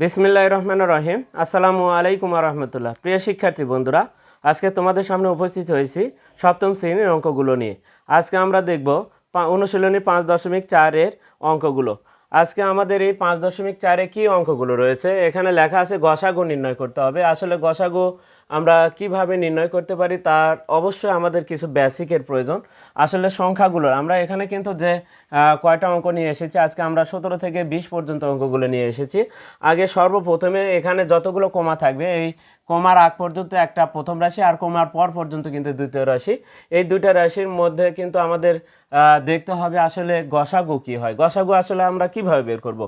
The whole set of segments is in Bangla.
বিসমিল্লাহ রহমান রহিম। আসসালামু আলাইকুম রহমতুল্লাহ। প্রিয় শিক্ষার্থী বন্ধুরা, আজকে তোমাদের সামনে উপস্থিত হয়েছি সপ্তম শ্রেণির অঙ্কগুলো নিয়ে। আজকে আমরা দেখব অনুশীলনী পাঁচ দশমিক চারের অঙ্কগুলো। আজকে আমাদের এই পাঁচ দশমিক চারে কী অঙ্কগুলো রয়েছে? এখানে লেখা আছে গসাগু নির্ণয় করতে হবে। আসলে গসাগু আমরা কীভাবে নির্ণয় করতে পারি তার অবশ্যই আমাদের কিছু বেসিকের প্রয়োজন। আসলে সংখ্যাগুলোর, আমরা এখানে কিন্তু যে কয়টা অঙ্ক নিয়ে এসেছি, আজকে আমরা সতেরো থেকে বিশ পর্যন্ত অঙ্কগুলো নিয়ে এসেছি। আগে সর্বপ্রথমে এখানে যতগুলো কমা থাকবে, এই কমার আগ পর্যন্ত একটা প্রথম রাশি আর কমার পর পর্যন্ত কিন্তু দ্বিতীয় রাশি। এই দুইটা রাশির মধ্যে কিন্তু আমাদের দেখতে হবে আসলে গসাগু কি হয়। গসাগু আসলে আমরা কীভাবে বের করব?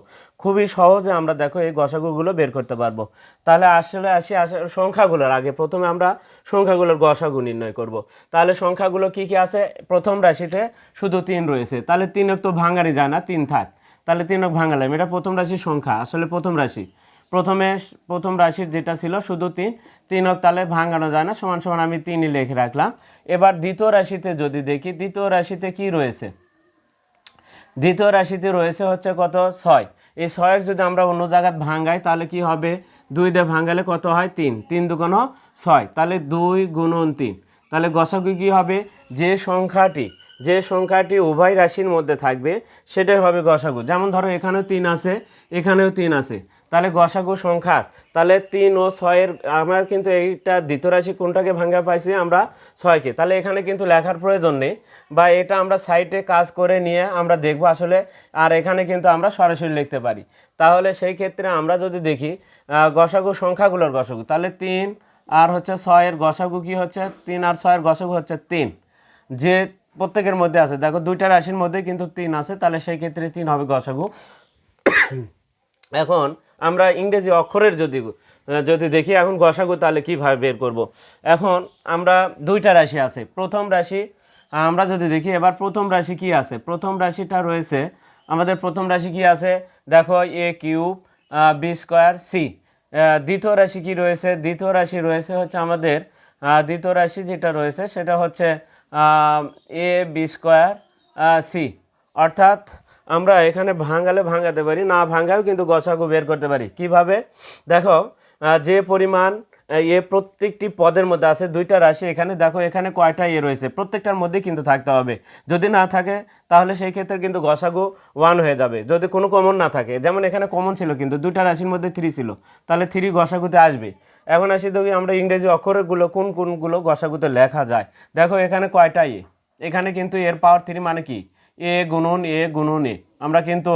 খুবই সহজে আমরা দেখো এই গসাগুগুলো বের করতে পারব। তাহলে আসলে আসি সংখ্যাগুলোর আগে। প্রথমে আমরা সংখ্যাগুলোর গসাগু নির্ণয় করব। তাহলে সংখ্যাগুলো কি কি আছে? প্রথম রাশিতে শুধু তিন রয়েছে। তাহলে তিনক তো ভাঙানি যায় না, তিন থাক। তাহলে তিনক ভাঙালাম। এটা প্রথম রাশির সংখ্যা। আসলে প্রথম রাশি। প্রথমে প্রথম রাশির যেটা ছিল শুধু তিন তিনক তাহলে ভাঙানো যায় না, সমান সমান আমি তিনই লিখে রাখলাম। এবার দ্বিতীয় রাশিতে যদি দেখি, দ্বিতীয় রাশিতে কি রয়েছে? দ্বিতীয় রাশিতে রয়েছে হচ্ছে কত? ছয়। এই ছয়ক যদি আমরা অন্য জায়গায় ভাঙ্গাই তাহলে কি হবে? দুই দিয়ে ভাঙ্গালে কত হয়? তিন। তিন দুগুণ ছয়। তাহলে দুই গুণন তিন। তাহলে গসাগু কি হবে? যে সংখ্যাটি যে সংখ্যাটি উভয় রাশির মধ্যে থাকবে, সেটাই হবে গসাগু। যেমন ধরো এখানেও তিন আছে, এখানেও তিন আছে। তাহলে গসাগু সংখ্যা তাহলে তিন ও ছয়ের, আমরা কিন্তু এইটা দ্বিতীয় রাশি কোনটাকে ভাঙ্গা পাইছি আমরা ছয়কে। তাহলে এখানে কিন্তু লেখার প্রয়োজন নেই বা এটা আমরা সাইটে কাজ করে নিয়ে আমরা দেখব আসলে, আর এখানে কিন্তু আমরা সরাসরি লিখতে পারি। তাহলে সেই ক্ষেত্রে আমরা যদি দেখি গসাগু সংখ্যাগুলোর গসাগু তাহলে তিন আর হচ্ছে ছয়ের গসাগু কি হচ্ছে? তিন আর ছয়ের গসাগু হচ্ছে তিন। যে প্রত্যেকের মধ্যে আছে, দেখো দুইটা রাশির মধ্যে কিন্তু তিন আছে, তাহলে সেই ক্ষেত্রে তিন হবে গসাগু এখন আমরা ইংরেজি অক্ষরের যদি যদি দেখি, এখন গসাগু তাহলে কীভাবে বের করব। এখন আমরা দুইটা রাশি আছে। প্রথম রাশি, আমরা যদি দেখি, এবার প্রথম রাশি কি আছে? প্রথম রাশিটা রয়েছে, আমাদের প্রথম রাশি কি আছে? দেখো, A cube B square, C. দ্বিতীয় রাশি কি রয়েছে? দ্বিতীয় রাশি রয়েছে হচ্ছে আমাদের দ্বিতীয় রাশি যেটা রয়েছে, সেটা হচ্ছে এ, বি স্কোয়ার সি। অর্থাৎ আমরা এখানে ভাঙালে ভাঙাতে পারি, না ভাঙাও কিন্তু গসাগু বের করতে পারি। কীভাবে? দেখো যে পরিমাণ এ প্রত্যেকটি পদের মধ্যে আছে, দুইটা রাশি এখানে। দেখো, এখানে কয়টা এ রয়েছে? প্রত্যেকটার মধ্যে কিন্তু থাকতে হবে। যদি না থাকে, তাহলে সেই ক্ষেত্রে কিন্তু গসাগু ওয়ান হয়ে যাবে। যদি কোনো কমন না থাকে, যেমন এখানে কমন ছিল কিন্তু, দুইটা রাশির মধ্যে থ্রি ছিল, তাহলে থ্রি গসাগুতে আসবে। এখন আসি দেখি আমরা ইংরেজি অক্ষরগুলো, কোন কোনগুলো গসাগুতে লেখা যায়। দেখো, এখানে কয়টা এ? এখানে কিন্তু এর পাওয়ার থ্রি মানে কি? এ গুণন এ গুণন এ। আমরা কিন্তু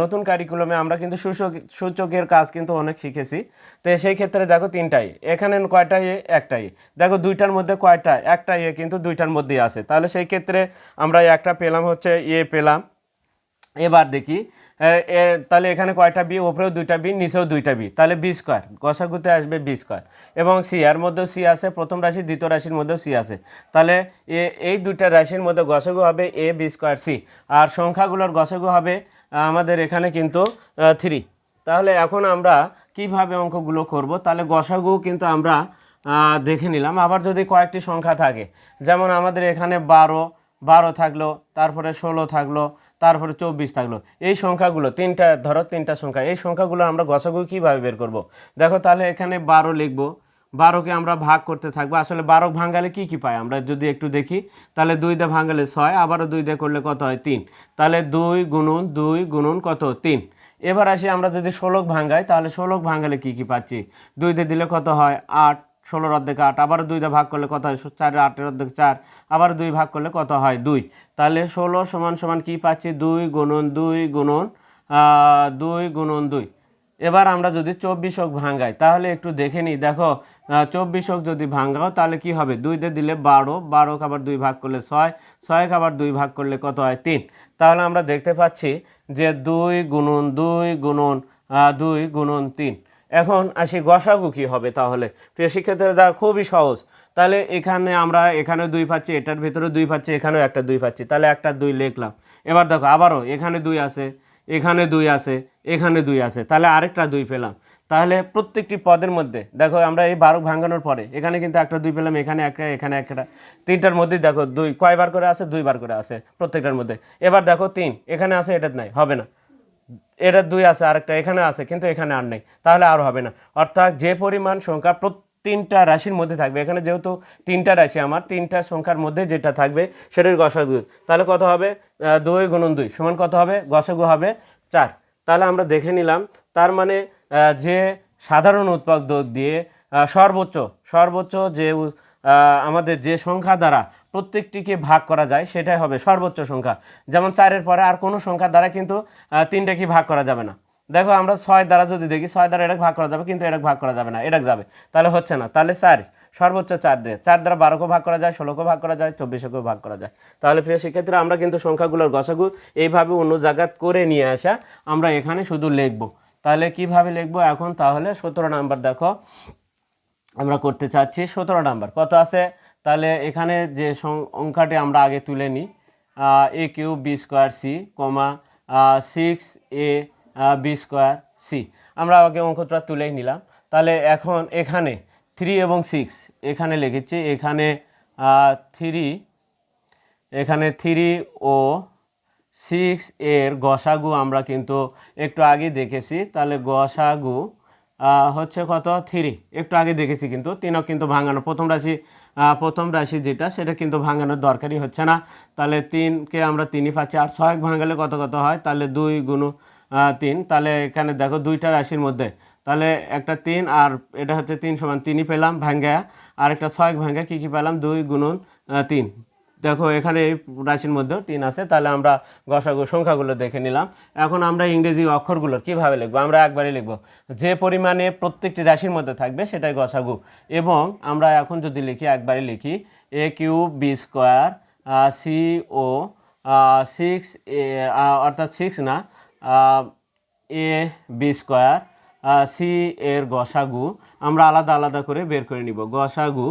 নতুন কারিকুলামে আমরা কিন্তু সূচক, সূচকের কাজ কিন্তু অনেক শিখেছি। তো সেই ক্ষেত্রে দেখো তিনটাই, এখানে কয়টা এ, একটাই। দেখো দুইটার মধ্যে কয়টা, একটা এ কিন্তু দুইটার মধ্যেই আছে। তাহলে সেই ক্ষেত্রে আমরা একটা পেলাম হচ্ছে এ পেলাম। এবার দেখি তাহলে এখানে কয়টা বি? ওপরেও দুইটা বি, নিচেও দুইটা বি। তাহলে বি স্কোয়ার, গসাগুতে আসবে বি স্কোয়ার। এবং সি, এর মধ্যেও সি আছে, প্রথম রাশি, দ্বিতীয় রাশির মধ্যেও সি আছে। তাহলে এই দুইটা রাশির মধ্যে গসাগু হবে এ, বি স্কোয়ার, সি। আর সংখ্যাগুলোর গসাগু হবে আমাদের এখানে কিন্তু থ্রি। তাহলে এখন আমরা কীভাবে অঙ্কগুলো করব? তাহলে গসাগু কিন্তু আমরা দেখে নিলাম। আবার যদি কয়েকটি সংখ্যা থাকে, যেমন আমাদের এখানে বারো বারো থাকল, তারপরে ষোলো থাকল তারপরে চব্বিশ থাকল। এই সংখ্যাগুলো, তিনটা ধরো, তিনটা সংখ্যা। এই সংখ্যাগুলো আমরা গসাগু কীভাবে বের করব? দেখো তাহলে এখানে বারো লিখব। বারোকে আমরা ভাগ করতে থাকব। আসলে বারো ভাঙালে কি কি পাই? আমরা যদি একটু দেখি, তাহলে দুই দিয়ে ভাঙালে ছয়, আবারও দুই দিয়ে করলে কত হয়? তিন। তাহলে দুই গুণন দুই গুণন কত? তিন। এবার আসি আমরা যদি ষোলক ভাঙাই, তাহলে ষোলক ভাঙালে কি কি পাচ্ছি? দুই দিয়ে দিলে কত হয়? আট। ষোলোর অর্ধেক আট আবার দুই ভাগ করলে কত হয়? চারের আটের অর্ধেক চার আবার দুই ভাগ করলে কত হয়? দুই। তাহলে ষোলো সমান সমান কি পাচ্ছি? দুই গুণন দুই গুণন দুই গুণন দুই। এবার আমরা যদি চব্বিশ চব্বিশক ভাঙাই তাহলে একটু দেখে নিই। দেখো চব্বিশ চব্বিশক যদি ভাঙাও তাহলে কি হবে? দুইতে দিলে বারো বারো আবার দুই ভাগ করলে ছয় ছয় আবার দুই ভাগ করলে কত হয়? তিন। তাহলে আমরা দেখতে পাচ্ছি যে দুই গুণন দুই গুণন দুই গুণন তিন। এখন আসি গসাগু কি হবে তাহলে? প্রিয় শিক্ষার্থীরা দ্বারা খুবই সহজ। তাহলে এখানে আমরা এখানে দুই পাচ্ছি, এটার ভিতরে দুই পাচ্ছি, এখানেও একটা দুই পাচ্ছি। তাহলে একটা দুই লিখলাম। এবার দেখো, আবারও এখানে দুই আছে, এখানে দুই আছে, এখানে দুই আছে। তাহলে আরেকটা দুই পেলাম। তাহলে প্রত্যেকটি পদের মধ্যে, দেখো, আমরা এই বারো ভাঙানোর পরে, এখানে কিন্তু একটা দুই পেলাম, এখানে একটা এখানে একটা। তিনটার মধ্যেই দেখো, দুই, কয়বার করে আছে? দুইবার করে আছে প্রত্যেকটার মধ্যে। এবার দেখো, তিন, এখানে আছে এটা নাই, হবে না। এটা দুই আছে, আরেকটা এখানে আছে, কিন্তু এখানে আর নেই। তাহলে আর হবে না। অর্থাৎ যে পরিমাণ সংখ্যা তিনটা রাশির মধ্যে থাকবে, এখানে যেহেতু তিনটা রাশি আমার, তিনটা সংখ্যার মধ্যে যেটা থাকবে সেটার গসাগু তাহলে কত হবে? দুই গুণন দুই, সমান কত হবে? গসাগু হবে চার। তাহলে আমরা দেখে নিলাম, তার মানে যে সাধারণ উৎপাদক দিয়ে সর্বোচ্চ সর্বোচ্চ যে আমাদের যে সংখ্যা দ্বারা প্রত্যেকটিকে ভাগ করা যায়, সেটাই হবে সর্বোচ্চ সংখ্যা। যেমন চারের পরে আর কোনো সংখ্যা দ্বারা কিন্তু তিনটাকে ভাগ করা যাবে না। দেখো আমরা ছয় দ্বারা যদি দেখি, ছয় দ্বারা এটা ভাগ করা যাবে, কিন্তু এটা ভাগ করা যাবে না এটা যাবে। তাহলে হচ্ছে না। তাহলে চার, সর্বোচ্চ চার দিয়ে। চার দ্বারা বারোকেও ভাগ করা যায়, ষোলোকেও ভাগ করা যায়, চব্বিশকেও ভাগ করা যায়। তাহলে প্রিয় শিক্ষার্থীরা, আমরা কিন্তু সংখ্যাগুলোর গসাগু এইভাবে অন্য জায়গা করে নিয়ে আসা আমরা এখানে শুধু লিখব। তাহলে কীভাবে লিখব এখন? তাহলে সতেরো নাম্বার দেখো। আমরা করতে চাচ্ছি সতেরো নাম্বার। কত আছে? তাহলে এখানে যে সং- অঙ্কটি আমরা আগে তুলে নিই A cube B square C comma six A B square C আমরা আগে অঙ্কটা তুলেই নিলাম। তাহলে এখন এখানে থ্রি এবং সিক্স এখানে লিখেছি, এখানে থ্রি এখানে থ্রি ও সিক্স এর গসাগু আমরা কিন্তু একটু আগে দেখেছি। তাহলে গসাগু হচ্ছে কত? থ্রি। একটু আগে দেখেছি কিন্তু তিনক কিন্তু ভাঙানো। প্রথম রাশি প্রথম রাশি যেটা, সেটা কিন্তু ভাঙানোর দরকারই হচ্ছে না। তাহলে তিনকে আমরা তিনই পাচ্ছি। আর ছয় ভাঙালে কত কত হয়? তাহলে দুই গুণ তিন। তাহলে এখানে দেখো দুইটা রাশির মধ্যে। তাহলে একটা তিন, আর এটা হচ্ছে তিন সমান তিনই পেলাম ভাঙ্গা আর একটা ছয় ভাঙ্গা কী কী পেলাম? দুই গুণন তিন। দেখো, এখানে রাশির মধ্যেও তিন আছে, তাহলে আমরা গসাগু সংখ্যাগুলো দেখে নিলাম। এখন আমরা ইংরেজি অক্ষরগুলো কীভাবে লিখব? আমরা একবারই লিখব। যে পরিমাণে প্রত্যেকটি রাশির মধ্যে থাকবে সেটাই গসাগু। এবং আমরা এখন যদি লিখি, একবারই লিখি A cube B square C O six এ অর্থাৎ সিক্স না এ বি স্কোয়ার সি এর গসাগু। আমরা আলাদা আলাদা করে বের করে নিব। গসাগু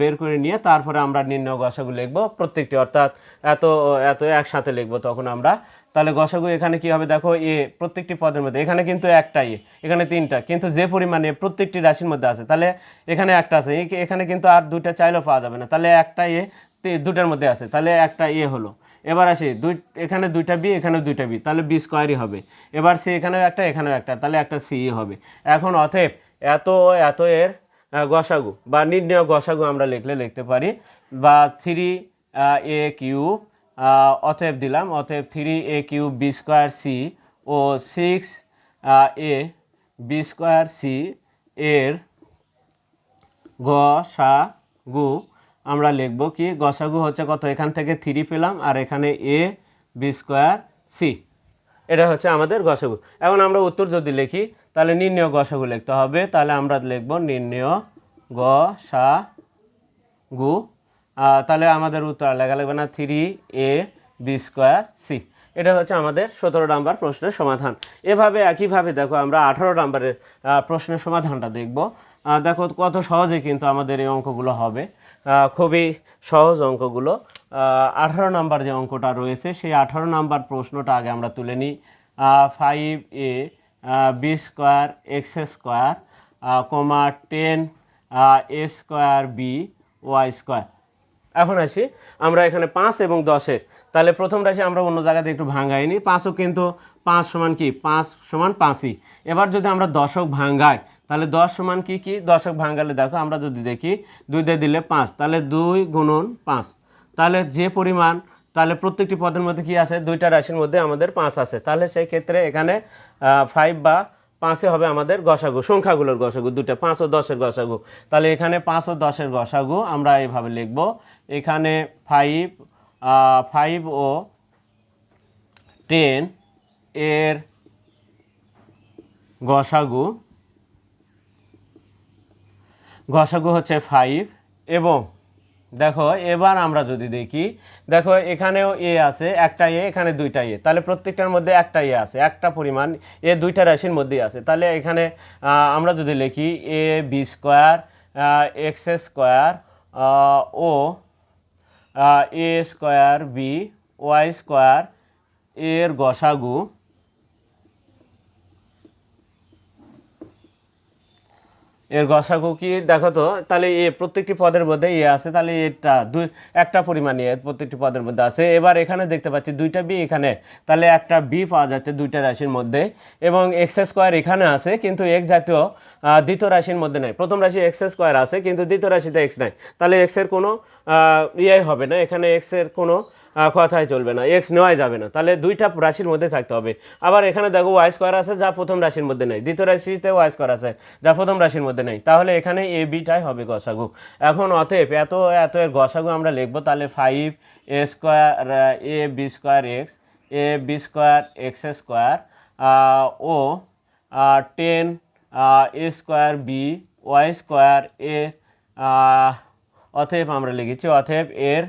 বের করে নিয়ে তারপরে আমরা নির্ণয় গসাগু লিখব প্রত্যেকটি, অর্থাৎ এত এত একসাথে লিখব তখন আমরা। তাহলে গসাগু এখানে কি হবে দেখো, এ প্রত্যেকটি পদের মধ্যে, এখানে কিন্তু একটা এ এখানে তিনটা, কিন্তু যে পরিমাণে প্রত্যেকটি রাশির মধ্যে আছে, তাহলে এখানে একটা আছে এখানে কিন্তু আর দুইটা চাইলেও পাওয়া যাবে না, তাহলে একটা এ দুটার মধ্যে আছে, তাহলে একটা এ হলো। এবার আসি, দুই, এখানে দুইটা বি, এখানে দুইটা বি, তাহলে বি স্কোয়ারই হবে। এবার সি এখানেও একটা এখানেও একটা, তাহলে একটা সি হবে। এখন অতএব এত এত এর গসাগু বা নির্ণয় গসাগু আমরা লিখলে লিখতে পারি। বা থ্রি এ কিউব অতএব দিলাম, অতএব three A cube B square C O six A B square C এর গসাগু আমরা লিখব কি? গসাগু হচ্ছে কত? এখান থেকে থ্রি পেলাম আর এখানে এ বি স্কোয়ার সি এটা হচ্ছে আমাদের গসাগু। এখন আমরা উত্তর যদি লিখি তাহলে নির্ণয় গসাগু লিখতে হবে। তাহলে আমরা লিখব নির্ণয় গ সা গু। তাহলে আমাদের উত্তর লেখা লাগবে না। Three A B square C. এটা হচ্ছে আমাদের সতেরো নাম্বার প্রশ্নের সমাধান। এভাবে একইভাবে দেখো আমরা আঠারো নাম্বারের প্রশ্নের সমাধানটা দেখব। দেখো কত সহজে কিন্তু আমাদের এই অঙ্কগুলো হবে। খুবই সহজ অঙ্কগুলো। আঠারো নাম্বার যে অঙ্কটা রয়েছে, সেই আঠারো নাম্বার প্রশ্নটা আগে আমরা তুলে নিই। Five A B square X square comma ten A square B Y square এখন আসি, আমরা এখানে পাঁচ এবং দশের। তাহলে প্রথম রাশি আমরা অন্য জায়গাতে একটু ভাঙ্গাইনি। পাঁচও কিন্তু পাঁচ সমান কি? পাঁচ সমান পাঁচই। এবার যদি আমরা দশক ভাঙ্গাই, তাহলে দশ সমান কি কি? দশক ভাঙ্গালে দেখো, আমরা যদি দেখি দুই দিয়ে দিলে পাঁচ, তাহলে দুই গুণন পাঁচ। তাহলে যে পরিমাণ তাহলে প্রত্যেকটি পদের মধ্যে কি আছে? দুইটা রাশির মধ্যে আমাদের পাঁচ আছে। তাহলে সেই ক্ষেত্রে এখানে ফাইভ বা পাঁচে হবে আমাদের গসাগু, সংখ্যাগুলোর গসাগু দুটো পাঁচ ও দশের গসাগু। তাহলে এখানে পাঁচ ও দশের গসাগু আমরা এইভাবে লিখব। এখানে ফাইভ ফাইভ ও টেন এর গসাগু গসাগু হচ্ছে ফাইভ এবং দেখো, এবার আমরা যদি দেখি, দেখো এখানেও এ আছে, একটা এ, এখানে দুইটা এ। তাহলে প্রত্যেকটার মধ্যে একটা এ আছে, একটা পরিমাণ, এ দুইটা রাশির মধ্যেই আছে। তাহলে এখানে আমরা যদি লিখি, A, B square X square O A square B, Y square, এর গসাগু এর গসাগু কি? দেখো তো, তাহলে এ প্রত্যেকটি পদের মধ্যে এ আছে, তাহলে এটা দুই, একটা পরিমাণ এ প্রত্যেকটি পদের মধ্যে আছে। এবার এখানে দেখতে পাচ্ছি দুইটা বি এখানে, তাহলে একটা বি পাওয়া যাচ্ছে দুইটা রাশির মধ্যে। এবং এক্স স্কোয়ার এখানে আছে, কিন্তু এক্স জাতীয় দ্বিতীয় রাশির মধ্যে নাই। প্রথম রাশি এক্স স্কোয়ার আছে, কিন্তু দ্বিতীয় রাশিতে এক্স নাই। তাহলে এক্সের কোনো ইয়ে হবে না। এখানে এক্সের কোনো কথাই চলবে না এক্স নেওয়াই যাবে না। তাহলে দুইটা রাশির মধ্যে থাকতে হবে। আবার এখানে দেখো ওয়াই স্কোয়ার আছে, যা প্রথম রাশির মধ্যে নেই। দ্বিতীয় রাশিতে ওয়াই স্কোয়ার আছে, যা প্রথম রাশির মধ্যে নেই। তাহলে এখানে এ বিটাই হবে গসাগু। এখন অতএব এত এত এর গসাগু আমরা লিখব, তাহলে five A square A B square X A B square X square O ten A square B Y square A অতএব আমরা লিখেছি, অতএব এর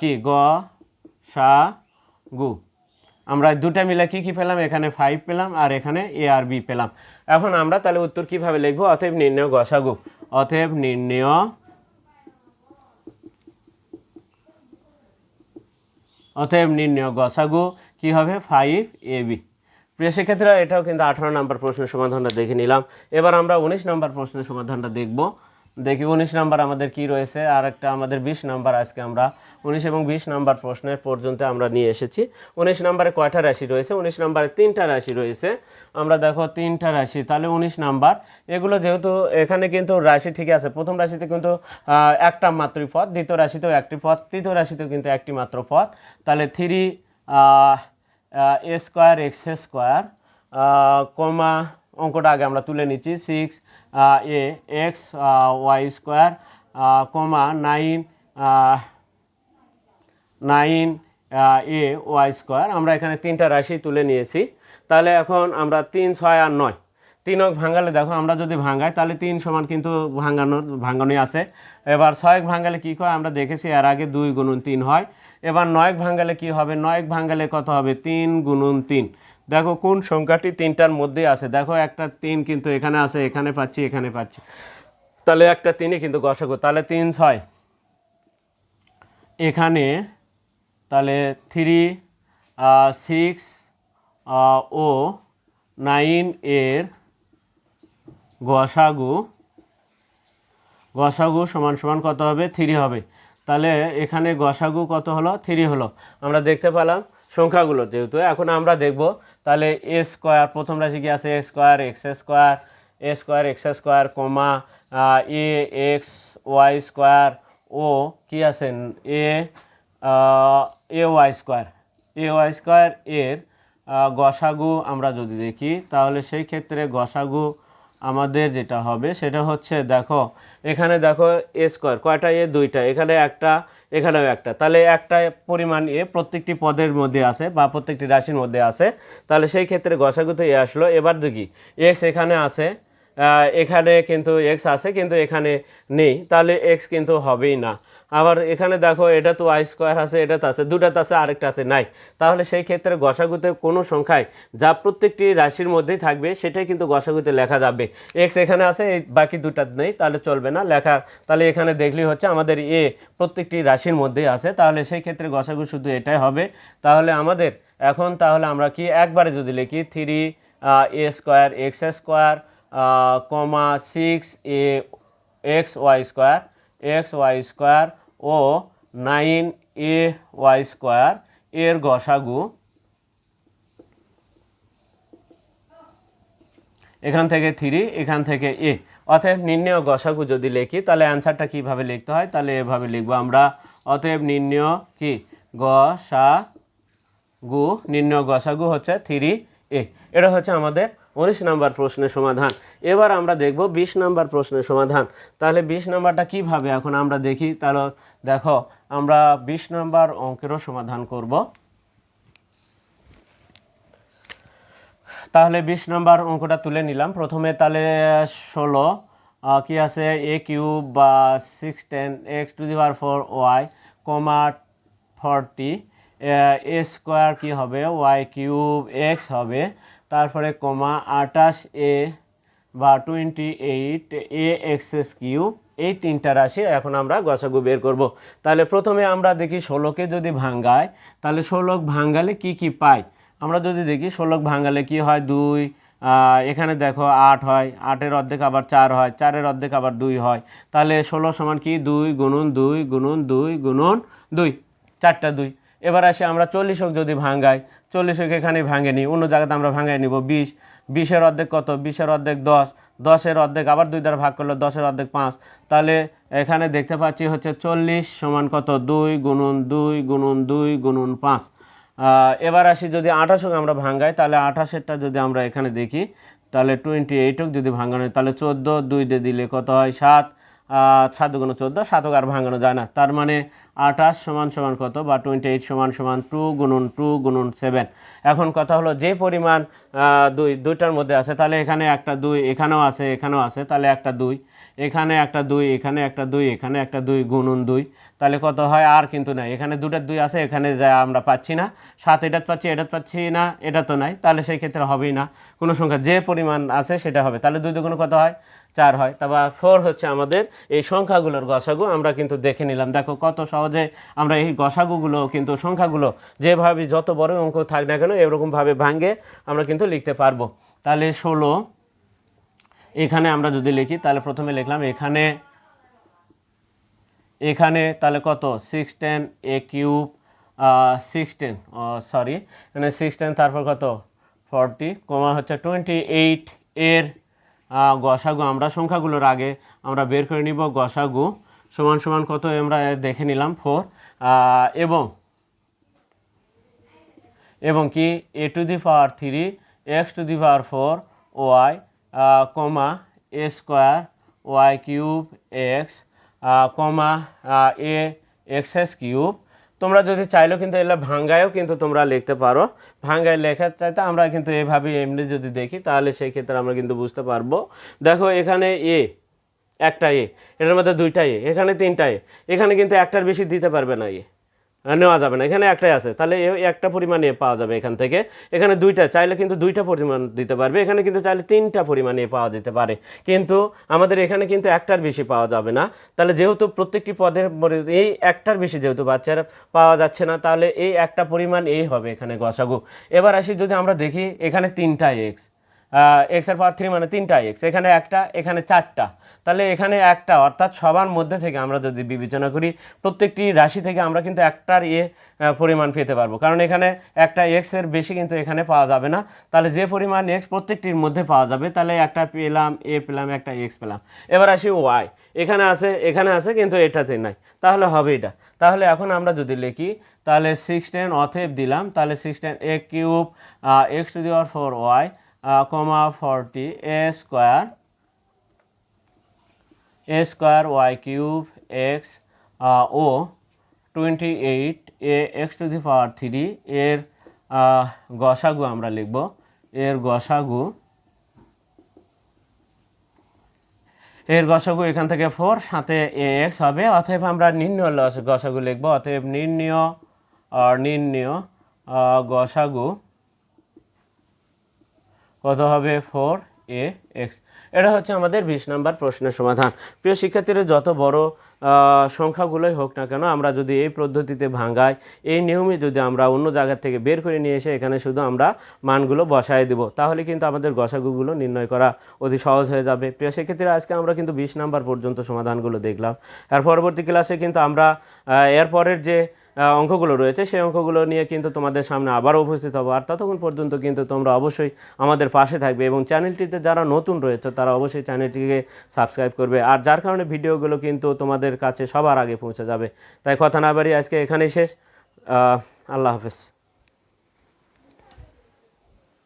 কি, গ সা গু। আমরা দুটা মিলে কী কী পেলাম? এখানে ফাইভ পেলাম আর এখানে এ আর বি পেলাম। এখন আমরা তাহলে উত্তর কীভাবে লিখব? অতএব নির্ণয় গসাগু। অতএব নির্ণয় অতএব নির্ণয় গসাগু কী হবে? ফাইভ এ বি প্রিয় শিক্ষার্থীরা, এটাও কিন্তু আঠারো নম্বর প্রশ্নের সমাধানটা দেখে নিলাম। এবার আমরা উনিশ নম্বর প্রশ্নের সমাধানটা দেখব। দেখি উনিশ নাম্বার আমাদের কি রয়েছে আর একটা আমাদের বিশ নাম্বার আজকে আমরা। উনিশ এবং বিশ নাম্বার প্রশ্নের পর্যন্ত আমরা নিয়ে এসেছি। উনিশ নাম্বারে কয়টা রাশি রয়েছে? উনিশ নাম্বারে তিনটা রাশি রয়েছে। আমরা দেখো তিনটা রাশি, তাহলে উনিশ নাম্বার। এগুলো যেহেতু এখানে কিন্তু রাশি ঠিক আছে। প্রথম রাশিতে কিন্তু একটা মাত্রই পদ দ্বিতীয় রাশিতেও একটি পথ, তৃতীয় রাশিতেও কিন্তু একটি মাত্র পথ। তাহলে three a square x square comma অঙ্কটা আগে আমরা তুলে নিচ্ছি six a x y square comma nine nine a y square আমরা এখানে তিনটা রাশি তুলে নিয়েছি। তাহলে এখন আমরা তিন, ছয় আর নয়। তিন তিনক ভাঙালে দেখো, আমরা যদি ভাঙাই, তাহলে তিন সমান কিন্তু ভাঙানোর, ভাঙানোই আছে। এবার ছয়ক ভাঙালে কী হয়? আমরা দেখেছি এর আগে দুই গুণন তিন হয়। এবার নয়ক ভাঙালে কি হবে? নয়ক ভাঙালে কত হবে? তিন গুণন তিন। দেখো কোন সংখ্যাটি তিনটার মধ্যে আছে। দেখো একটা তিন কিন্তু এখানে আছে, এখানে পাচ্ছি এখানে পাচ্ছি। তাহলে একটা তিনই কিন্তু গসাগু তাহলে তিন ছয়। এখানে তাহলে থ্রি সিক্স ও নাইন এর গসাগু গসাগু সমান সমান কত হবে? থ্রি হবে। তাহলে এখানে গসাগু কত হলো? থ্রি হলো। আমরা দেখতে পেলাম সংখ্যাগুলো যেহেতু। এখন আমরা দেখব, তাহলে এ স্কোয়ার প্রথম রাশি কি আছে? A square x square a square x square comma a x y square ও কি আছে? A a y square a y square এর গসাগু আমরা যদি দেখি, তাহলে সেই ক্ষেত্রে গসাগু আমাদের যেটা হবে সেটা হচ্ছে দেখো, এখানে দেখো এ স্কোয়ার কয়টা এ দুইটা। এখানে একটা, এখানেও একটা। তাহলে একটা পরিমাণ এ প্রত্যেকটি পদের মধ্যে আছে বা প্রত্যেকটি রাশির মধ্যে আছে। তাহলে সেই ক্ষেত্রে গসাগুতে এ আসলো। এবার দেখি এক্স এখানে আছে এখানে কিন্তু এক্স আছে, কিন্তু এখানে নেই। তাহলে এক্স কিন্তু হবেই না। আবার এখানে দেখো, এটা তো আই স্কোয়ার আছে, এটা আছে দুটাতে আছে, আরেকটাতে নাই। তাহলে সেই ক্ষেত্রে গসাগুতে কোনো সংখ্যায় যা প্রত্যেকটি রাশির মধ্যেই থাকবে, সেটাই কিন্তু গসাগুতে লেখা যাবে। এক্স এখানে আছে, এই বাকি দুটা নেই, তাহলে চলবে না লেখা। তাহলে এখানে দেখলেই হচ্ছে আমাদের এ প্রত্যেকটি রাশির মধ্যেই আছে। তাহলে সেই ক্ষেত্রে গসাগু শুধু এটাই হবে। তাহলে আমাদের, এখন তাহলে আমরা কি, একবারে যদি লিখি three a square x square comma six a x y square x y square O nine a y square এর গসাগু। এখান থেকে থ্রি এখান থেকে এ অতএব নির্ণয় গসাগু যদি লিখি, তাহলে অ্যান্সারটা কীভাবে লিখতে হয়? তাহলে এভাবে লিখব আমরা। অতএব নির্ণয় কি? গসা গু নির্ণয় গসাগু হচ্ছে থ্রি এ এটা হচ্ছে আমাদের উনিশ নাম্বার প্রশ্নের সমাধান। এবার আমরা দেখব বিশ নাম্বার প্রশ্নের সমাধান। তাহলে বিশ নাম্বারটা কীভাবে এখন আমরা দেখি? তাহলে দেখো, আমরা বিশ নাম্বার অঙ্কেরও সমাধান করব। তাহলে বিশ নাম্বার অঙ্কটা তুলে নিলাম। প্রথমে তাহলে ষোলো কি আছে? এ কিউব বা sixteen x to the power four y comma forty a square কী হবে? ওয়াই কিউব এক্স হবে। তারপরে কমা আটাশ এ বা twenty eight a x's cube এই তিনটা রাশি এখন আমরা গসাগু বের করব। তাহলে প্রথমে আমরা দেখি ষোলোকে যদি ভাঙ্গায়, তাহলে ষোলক ভাঙ্গালে কি কি পাই? আমরা যদি দেখি ষোলক ভাঙ্গালে কি হয়? দুই এখানে দেখো আট হয়, আটের অর্ধেক আবার চার হয়, চারের অর্ধেক আবার দুই হয়। তাহলে ষোলো সমান কি? দুই গুণন দুই গুণন দুই গুণন দুই, চারটা দুই। এবার আসি আমরা চল্লিশক যদি ভাঙ্গাই চল্লিশক এখানে ভাঙে নিই অন্য জায়গাতে আমরা ভাঙাই নিব বিশ, বিশের অর্ধেক কত? বিশের অর্ধেক দশ, দশের অর্ধেক আবার দুই দ্বারা ভাগ করল দশের অর্ধেক পাঁচ। তাহলে এখানে দেখতে পাচ্ছি হচ্ছে চল্লিশ সমান কত? দুই গুণন দুই গুণন দুই গুণন পাঁচ। এবার আসি যদি আঠাশক আমরা ভাঙ্গাই, তাহলে আঠাশেরটা যদি আমরা এখানে দেখি, তাহলে টোয়েন্টি এইটক যদি ভাঙানো হয়, তাহলে চোদ্দ, দুই দিয়ে দিলে কত হয়? সাত সাত দুগুণ চোদ্দ, সাতক আর ভাঙানো যায় না। তার মানে আঠাশ সমান সমান কত বা টোয়েন্টি এইট সমান সমান টু গুণন টু গুণন সেভেন এখন কথা হলো যে পরিমাণ দুই, দুইটার মধ্যে আছে, তাহলে এখানে একটা দুই, এখানেও আছে এখানেও আছে, তাহলে একটা দুই। এখানে একটা দুই, এখানে একটা দুই, এখানে একটা দুই গুণন দুই। তাহলে কত হয়? আর কিন্তু নাই। এখানে দুটার দুই আছে, এখানে যা আমরা পাচ্ছি না। সাত এটাত পাচ্ছি এটাত পাচ্ছি না, এটা তো নাই। তাহলে সেই ক্ষেত্রে হবেই না। কোনো সংখ্যা যে পরিমাণ আছে সেটা হবে। তাহলে দুই দুগুণ কত হয়? চার হয়। তারপর ফোর হচ্ছে আমাদের এই সংখ্যাগুলোর গসাগু। আমরা কিন্তু দেখে নিলাম। দেখো কত সহজে আমরা এই গসাগুগুলো কিন্তু সংখ্যাগুলো যেভাবে যত বড় অঙ্ক থাক না কেন, এরকমভাবে ভাঙে আমরা কিন্তু লিখতে পারব। তাহলে ষোলো এখানে আমরা যদি লিখি, তাহলে প্রথমে লিখলাম এখানে এখানে তাহলে কত? Sixteen a cube sixteen sorry এখানে সিক্স টেন তারপর কত? ফর্টি কমা হচ্ছে টোয়েন্টি এইট এর গসাগু। আমরা সংখ্যাগুলোর আগে আমরা বের করে নিব, গসাগু সমান সমান কত? আমরা দেখে নিলাম ফোর এবং এবং কি? A to the power three x to the power four y comma a square y cube x comma a x s cube. তোমরা যদি চাইলেও কিন্তু এগুলো ভাঙ্গায়ও কিন্তু তোমরা লিখতে পারো। ভাঙ্গায় লেখার চাইতে আমরা কিন্তু এভাবে এমনি যদি দেখি, তাহলে সেই ক্ষেত্রে আমরা কিন্তু বুঝতে পারব। দেখো, এখানে এ, একটা এ, এটার মধ্যে দুইটা এ, এখানে তিনটা এ, এখানে কিন্তু একটার বেশি দিতে পারবে না এ। নেওয়া যাবে না। এখানে একটাই আছে। তাহলে একটা পরিমাণ পাওয়া যাবে এখান থেকে। এখানে দুইটা, চাইলে কিন্তু দুইটা পরিমাণ দিতে পারবে। এখানে কিন্তু চাইলে তিনটা পরিমাণ পাওয়া যেতে পারে। কিন্তু আমাদের এখানে কিন্তু একটার বেশি পাওয়া যাবে না। তাহলে যেহেতু প্রত্যেকটি পদের এই একটার বেশি যেহেতু বাচ্চারা পাওয়া যাচ্ছে না, তাহলে এই একটা পরিমাণ এই হবে এখানে গসাগু। এবার আসি যদি আমরা দেখি এখানে তিনটা এক্স। এক্সের পাওয়ার থ্রি মানে তিনটা এক্স এখানে একটা এখানে চারটা। তাহলে এখানে একটা অর্থাৎ সবার মধ্যে থেকে আমরা যদি বিবেচনা করি প্রত্যেকটি রাশি থেকে আমরা কিন্তু একটার আহ, পরিমাণ পেতে পারব। কারণ এখানে একটা এক্সের বেশি কিন্তু এখানে পাওয়া যাবে না। তাহলে যে পরিমাণ এক্স প্রত্যেকটির মধ্যে পাওয়া যাবে তাহলে একটা পেলাম এ পেলাম একটা এক্স পেলাম। এবার আসি ওয়াই এখানে আছে এখানে আছে কিন্তু এটাতে নাই। তাহলে হবে এটা। তাহলে এখন আমরা যদি লিখি তাহলে সিক্স টেন অথেব দিলাম তাহলে sixteen a cube x to the power four y comma forty a square a square y cube x O twenty eight a x to the power three এর গসাগু আমরা লিখব। এর গসাগু এর গসাগু এখান থেকে ফোর সাথে এ এক্স হবে। অতএব আমরা নির্ণয় গসাগু লিখব। অতএব নির্ণয় নির্ণয় গসাগু কত হবে? ফোর এ এক্স এটা হচ্ছে আমাদের বিশ নাম্বার প্রশ্নের সমাধান। প্রিয় শিক্ষার্থীরা, যত বড় সংখ্যাগুলোই হোক না কেন, আমরা যদি এই পদ্ধতিতে ভাঙাই এই নিয়মে যদি আমরা অন্য জায়গা থেকে বের করে নিয়ে এসে এখানে শুধু আমরা মানগুলো বসায় দেব, তাহলে কিন্তু আমাদের গসাগুগুলো নির্ণয় করা অতি সহজ হয়ে যাবে। প্রিয় শিক্ষার্থীরা, আজকে আমরা কিন্তু বিশ নাম্বার পর্যন্ত সমাধানগুলো দেখলাম। আর পরবর্তী ক্লাসে কিন্তু আমরা এরপরের যে অঙ্কগুলো রয়েছে। সেই অঙ্কগুলো নিয়ে কিন্তু তোমাদের সামনে আবার উপস্থিত হব। আর ততক্ষণ পর্যন্ত কিন্তু তোমরা অবশ্যই আমাদের পাশে থাকবে এবং চ্যানেলটিতে যারা নতুন রয়েছে, তারা অবশ্যই চ্যানেলটিকে সাবস্ক্রাইব করবে। আর যার কারণে ভিডিওগুলো কিন্তু তোমাদের কাছে সবার আগে পৌঁছে যাবে। তাই কথা না বাড়ি আজকে এখানেই শেষ। আল্লাহ হাফেজ।